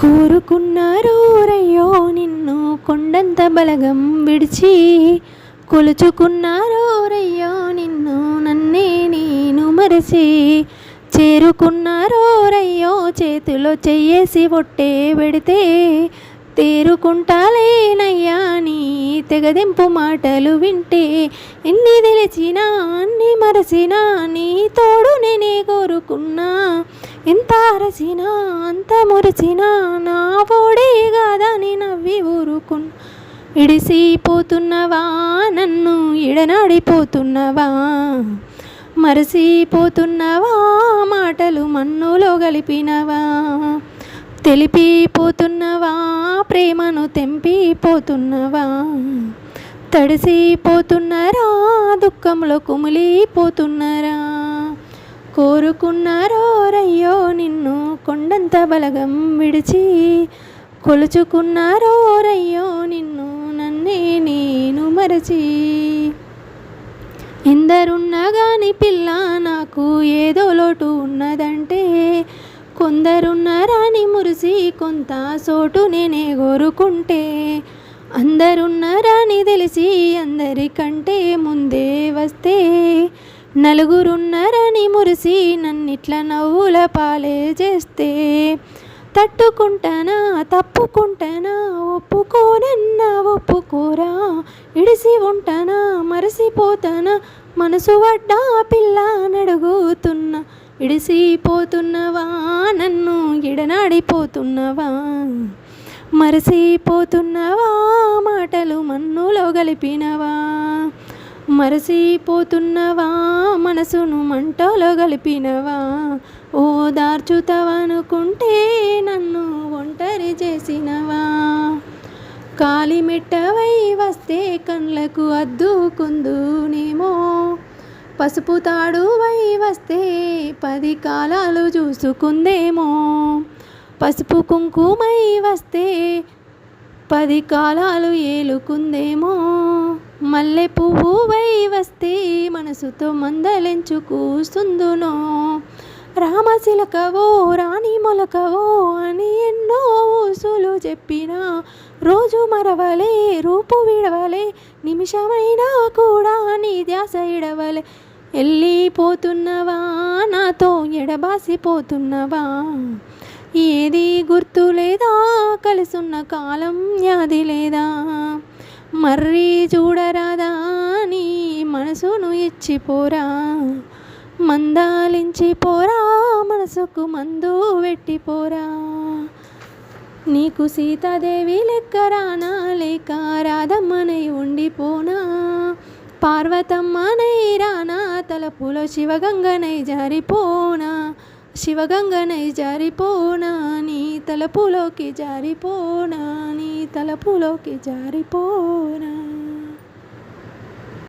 కూరుకున్నారోరయ్యో నిన్ను కొండంత బలగం విడిచి కొలుచుకున్నారోరయ్యో నిన్ను నన్నే నేను మరచి చేరుకున్నారోరయ్యో చేతిలో చెయ్యేసి ఒట్టే పెడితే తేరుకుంటాలేనయ్యా నీ తెగదింపు మాటలు వింటే ఎన్ని తెలిసినా అన్ని మరసినా నీ తోడు నేనే కోరుకున్నా. ఎంత అరచినా అంత మురిచినా నా ఓడే కాదని నవ్వి ఊరుకున్న ఇడిసిపోతున్నవా నన్ను ఇడనాడిపోతున్నవా? మరసిపోతున్నవా మాటలు మన్నులో గలిపినవా? తెలిపిపోతున్నవా ప్రేమను తెంపిపోతున్నవా? తడిసిపోతున్నారా దుఃఖంలో కుమిలిపోతున్నారా? కోరుకున్నారోరయ్యో నిన్ను కొండంత బలగం విడిచి కొలుచుకున్నారోరయ్యో నిన్ను నన్నే నేను మరచి. ఎందరున్నా గాని పిల్ల నాకు ఏదో లోటు ఉన్నదంటే కొందరున్నారాని మురిసి కొంత సోటు నేనే కోరుకుంటే అందరున్నారాని తెలిసి అందరికంటే ముందే వస్తే నలుగురున్నరని మురిసి నన్నిట్ల నవ్వుల పాలే చేస్తే. తట్టుకుంటానా తప్పుకుంటానా ఒప్పుకోనన్నా ఒప్పుకోరా. ఇడిసి ఉంటానా మరసిపోతానా మనసు వడ్డా పిల్ల నడుగుతున్నా. ఇడిసిపోతున్నవా నన్ను ఇడనాడిపోతున్నవా. మరసిపోతున్నవా మాటలు మన్నులో గలిపినవా. మరసిపోతున్నవా మనసును మంటలో గలిపినవా? ఓ నన్ను ఒంటరి చేసినవా? కాలిమెట్టవై వస్తే కండ్లకు అద్దుకుందునేమో? పసుపు తాడువై వస్తే పది కాలాలు చూసుకుందేమో? పసుపు కుంకుమై వస్తే పది కాలాలు ఏలుకుందేమో? మల్లె పువ్వువై వస్తే మనసుతో మందలించు కూస్తుందునో. రామశిలకవో రాణి మొలకవో అని ఎన్నో ఊసులు చెప్పినా రోజు మరవలే రూపు విడవలే నిమిషమైనా కూడా నీ ధ్యాస ఇడవలే. వెళ్ళిపోతున్నవా నాతో ఎడబాసిపోతున్నవా? ఏది గుర్తు లేదా? కలిసున్న కాలం యాది లేదా? మర్రి చూడరా పోరా మందాలించిపోరా మనసుకు మందు పెట్టిపోరా నీకు సీతాదేవి లెక్కరానా లేక రాధమ్మనై ఉండిపోనా? పార్వతమ్మనై రానా తలపులో శివగంగనై జారిపోనా? శివగంగనై జారిపోనా నీ తలపులోకి జారిపోనా? నీ తలపులోకి జారిపోనా?